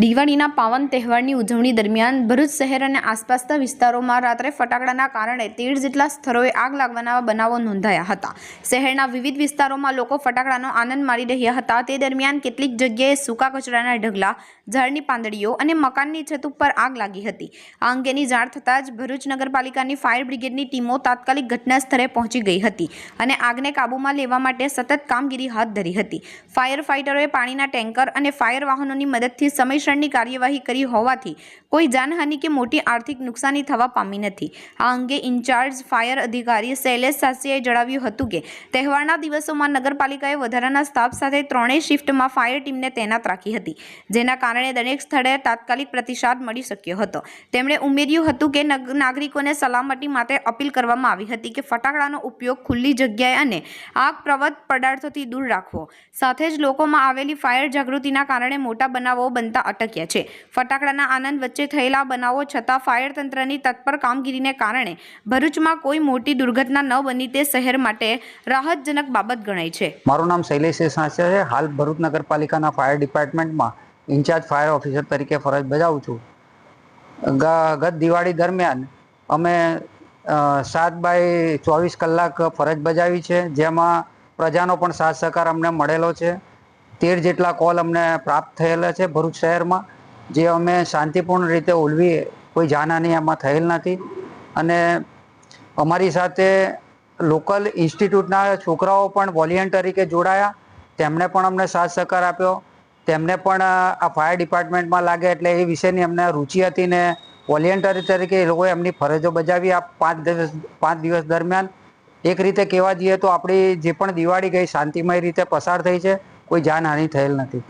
દિવાળીના પાવન તહેવારની ઉજવણી દરમિયાન ભરૂચ શહેર અને આસપાસના વિસ્તારોમાં રાત્રે ફટાકડાના કારણે તેર જેટલા સ્થળોએ આગ લાગવાના બનાવો નોંધાયા હતા. શહેરના વિવિધ વિસ્તારોમાં લોકો ફટાકડાનો આનંદ માણી રહ્યા હતા. તે દરમિયાન કેટલીક જગ્યાએ સૂકા કચરાના ઢગલા ઝાડની પાંદડીઓ અને મકાનની છત ઉપર આગ લાગી હતી. આ અંગેની જાણ થતાં જ ભરૂચ નગરપાલિકાની ફાયર બ્રિગેડની ટીમો તાત્કાલિક ઘટના સ્થળે પહોંચી ગઈ હતી અને આગને કાબૂમાં લેવા માટે સતત કામગીરી હાથ ધરી હતી. ફાયર ફાઇટરોએ પાણીના ટેન્કર અને ફાયર વાહનોની મદદથી સમયસરની કાર્યવાહી કરી હોવાથી કોઈ જાનહાનિ કે મોટી આર્થિક નુકસાની થવા પામી નથી. આ અંગે ઇન્ચાર્જ ફાયર અધિકારી શૈલેષ સાસિયાએ જણાવ્યું હતું કે, તહેવારના દિવસોમાં નગરપાલિકાએ વધારાના સ્ટાફ સાથે ત્રણેય શિફ્ટમાં ફાયર ટીમને તૈનાત રાખી હતી, જેના કારણે દરેક સ્થળે તાત્કાલિક પ્રતિસાદ મળી શક્યો હતો. તેમણે ઉમેર્યું હતું કે નગ- નાગરિકોને સલામતી માટે અપીલ કરવામાં આવી હતી કે ફટાકડાનો ઉપયોગ ખુલ્લી જગ્યાએ અને આગ પ્રવત પદાર્થોથી દૂર રાખવો. સાથે જ લોકોમાં આવેલી ફાયર જાગૃતિના કારણે મોટા બનાવો બનતા અટક્યા છે. ફટાકડાના આનંદ વચ્ચે થયેલા બનાવો છતાં ફાયર તંત્રની તત્પર કામગીરીને કારણે ભરૂચમાં કોઈ મોટી દુર્ઘટના ન બની તે શહેર માટે રાહતજનક બાબત ગણાય છે. મારું નામ શૈલેષ છે. હાલ ભરૂચ નગરપાલિકાના ફાયર ડિપાર્ટમેન્ટમાં ઇન્ચાર્જ ફાયર ઓફિસર તરીકે ફરજ બજાવું છું. ગત દિવાળી દરમિયાન અમે સાત બાય ચોવીસ કલાક ફરજ બજાવી છે, જેમાં પ્રજાનો પણ સાથ સહકાર અમને મળેલો છે. તેર જેટલા કોલ અમને પ્રાપ્ત થયેલા છે ભરૂચ શહેરમાં, જે અમે શાંતિપૂર્ણ રીતે ઉલવીએ, કોઈ જાનહાની એમાં થયેલ નથી. અને અમારી સાથે લોકલ ઇન્સ્ટિટ્યૂટના છોકરાઓ પણ વોલિયન તરીકે જોડાયા, તેમણે પણ અમને સાથ સહકાર આપ્યો. તેમને પણ આ ફાયર ડિપાર્ટમેન્ટમાં લાગે એટલે એ વિશેની એમને રુચિ હતી ને વોલેન્ટરી તરીકે એ લોકોએ એમની ફરજો બજાવી આ પાંચ દિવસ પાંચ દિવસ દરમિયાન એક રીતે કહેવા જઈએ તો આપણી જે પણ દિવાળી ગઈ શાંતિમય રીતે પસાર થઈ છે, કોઈ જાનહાનિ થયેલ નથી